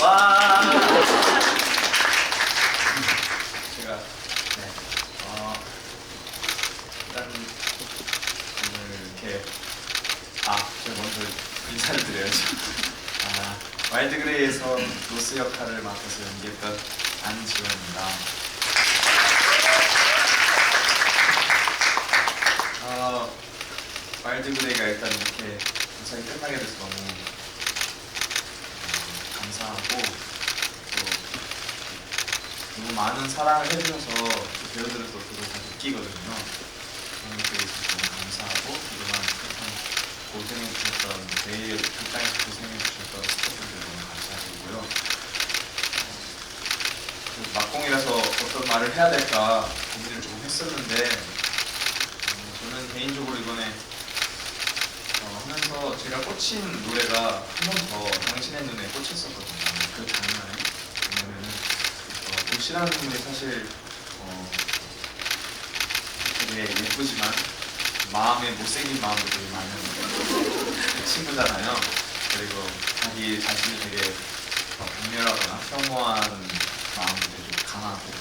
와. 제가 네. 어, 일단 오늘 이렇게 아 제가 먼저 인사를 드려야죠. 아 와일드 그레이에서 로스 역할을 맡아서 연기했던 안지원입니다. 어, 와일드 그레이가 일단 이렇게 무사히 끝나게 돼서 너무 음, 감사하고 또 너무 많은 사랑을 해주셔서 그 배우들도 그걸 다 느끼거든요. 그런 것에 있어서 너무 감사하고 그동안 항상 고생해 주셨던 매일 그 땅에서 고생해 주셨던 스태프분들 너무 감사드리고요. 그 막공이라서 어떤 말을 해야 될까 고민을 조금 했었는데 어, 저는 개인적으로 이번에 어, 하면서 제가 꽂힌 노래가 한 번 더 당신의 눈에 꽂혔었거든요. 그 장면에 왜냐면은 어, 도시라는 분이 사실 어, 되게 예쁘지만 마음에 못생긴 마음도 되게 많은 친구잖아요. 그리고 자기 자신이 되게 어, 강렬하거나 평화한 마음도 되게 강하고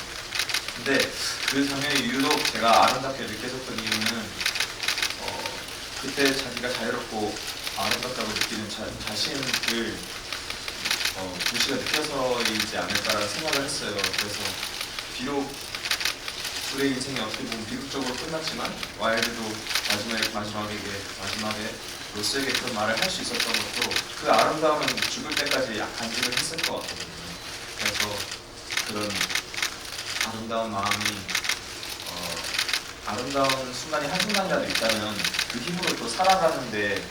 근데 그 장면이 유독 제가 아름답게 느껴졌던 이유는 어, 그때 자기가 자유롭고 아름답다고 느끼는 자, 자신을 어, 도시가 느껴서이지 않을까라는 생각을 했어요. 그래서 비록 둘의 인생이 어떻게 보면 비극적으로 끝났지만 와일드도 마지막에 마지막에 마지막에 로스에게 그런 말을 할 수 있었던 것도 그 아름다움은 죽을 때까지 간직을 했을 것 같거든요. 그래서 그런 아름다운 마음이 어, 아름다운 순간이 한 순간이라도 있다면 그 힘으로 또 살아가는데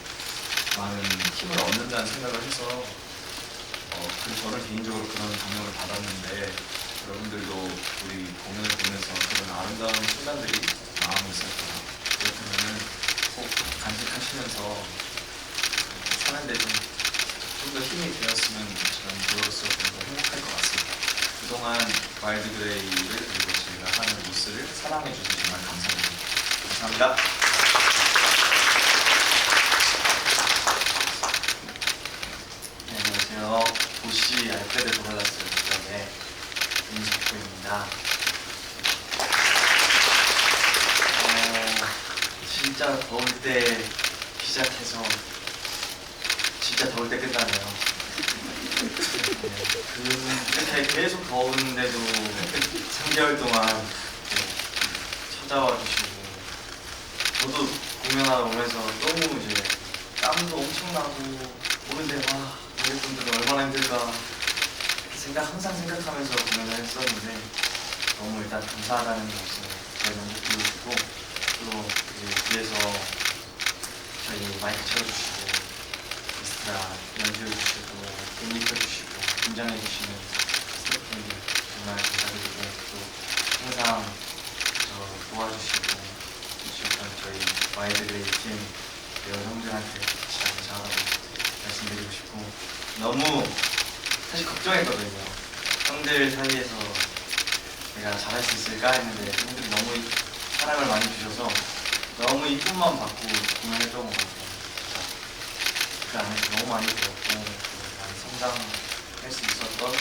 많은 힘을 얻는다는 생각을 해서 어, 그 저는 개인적으로 그런 감명을 받았는데 여러분들도 우리 공연을 보면서 그런 아름다운 순간들이 마음에 있을 거라 그렇다면은 꼭 간직하시면서 어, 사는데 좀 좀더 힘이 되었으면 저는 그로서 좀 더 행복할 것 같습니다. 그동안 와일드 그레이를 그리고 사랑해 주셔서 정말 감사드립니다. 감사합니다. 네, 안녕하세요. 도시 알프레드 도라다스 역의 임석호입니다. 어, 진짜 더울 때 시작해서 진짜 더울 때 끝나네요. 네, 그 계속 더운데도 3개월 동안 네, 찾아와 주시고 저도 공연하러 오면서 너무 이제 땀도 엄청 나고 오는데 와 관객분들은 얼마나 힘들까 생각 항상 생각하면서 공연을 했었는데 너무 일단 감사하다는 것을 저희 너무 드리고 또 이제 뒤에서 저희 마이크 쳐주시고 미스트라 연주해주시고 옷 입혀주시고 긴장해주시는 스태프분들 정말 감사드리고 또 항상 저 도와주시고 주셨던 와이드레이 팀 배우 형들한테 진짜 감사하다고 말씀드리고 싶고 너무 사실 걱정했거든요. 형들 사이에서 내가 잘할 수 있을까 했는데 형들이 너무 사랑을 많이 주셔서 너무 이쁨만 받고 공연했던 것 같아요. 그 안에서 너무 많이 배웠고 또 많이 성장할 수 있었던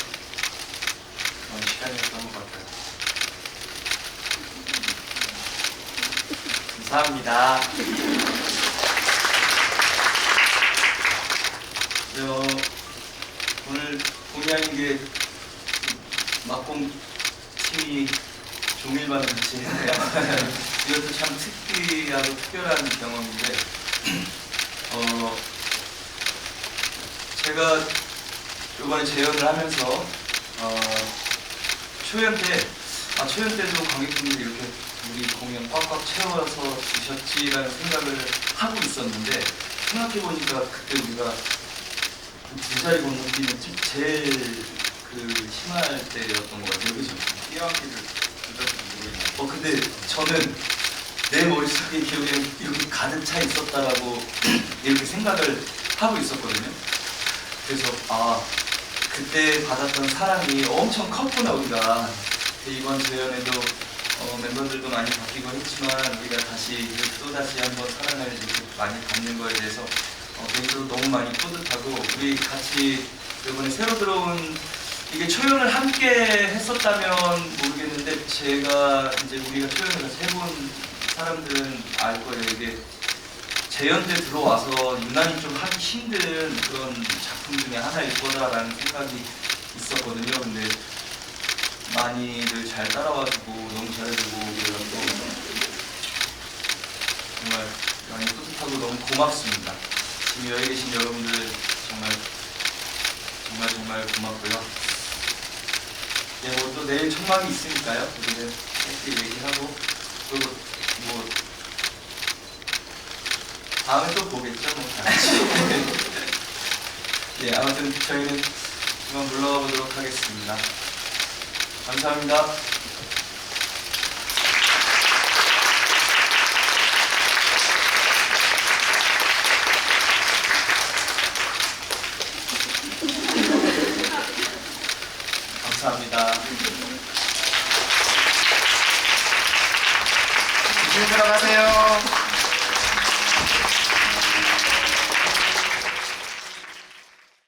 그런 시간이었던 것 같아요. 감사합니다. 저 오늘 게 막공 팀이 종일반을 했네요. 이것도 참 특이하고 특별한 경험인데 어 제가 이번에 재연을 하면서 어 초연 때 아, 초연 때도 관객분들이 이렇게 우리 공연 꽉꽉 채워서 주셨지라는 생각을 하고 있었는데 생각해보니까 그때 우리가 두 자리 건너뛰는 집 제일 그 심할 때였던 것 같아요. 그죠? 누르고 어, 근데 저는 내 머릿속에 기억에 이렇게 가득 차 있었다라고 이렇게 생각을 하고 있었거든요. 그래서, 아, 그때 받았던 사랑이 엄청 컸구나, 우리가. 근데 이번 재연에도 어, 멤버들도 많이 바뀌고 했지만 우리가 다시 또 다시 한번 사랑을 많이 받는 거에 대해서 어, 개인적으로 너무 많이 뿌듯하고 우리 같이 이번에 새로 들어온 이게 초연을 함께 했었다면 모르겠는데 제가 이제 우리가 초연을 같이 해본 사람들은 알 거예요. 이게 재연 때 들어와서 유난히 좀 하기 힘든 그런 작품 중에 하나일 거다라는 생각이 있었거든요. 근데 많이들 잘 따라와주고 너무 잘해주고 그래서 정말 많이 뿌듯하고 너무 고맙습니다. 지금 여기 계신 여러분들 정말 정말 정말 고맙고요. 네, 뭐또 내일 청막이 있으니까요. 우리는 함께 얘기하고 그리고 뭐 다음에 또 보겠죠, 뭐. 네, 아무튼 저희는 그만 물러가 보도록 하겠습니다. 감사합니다. 감사합니다. 들어가세요.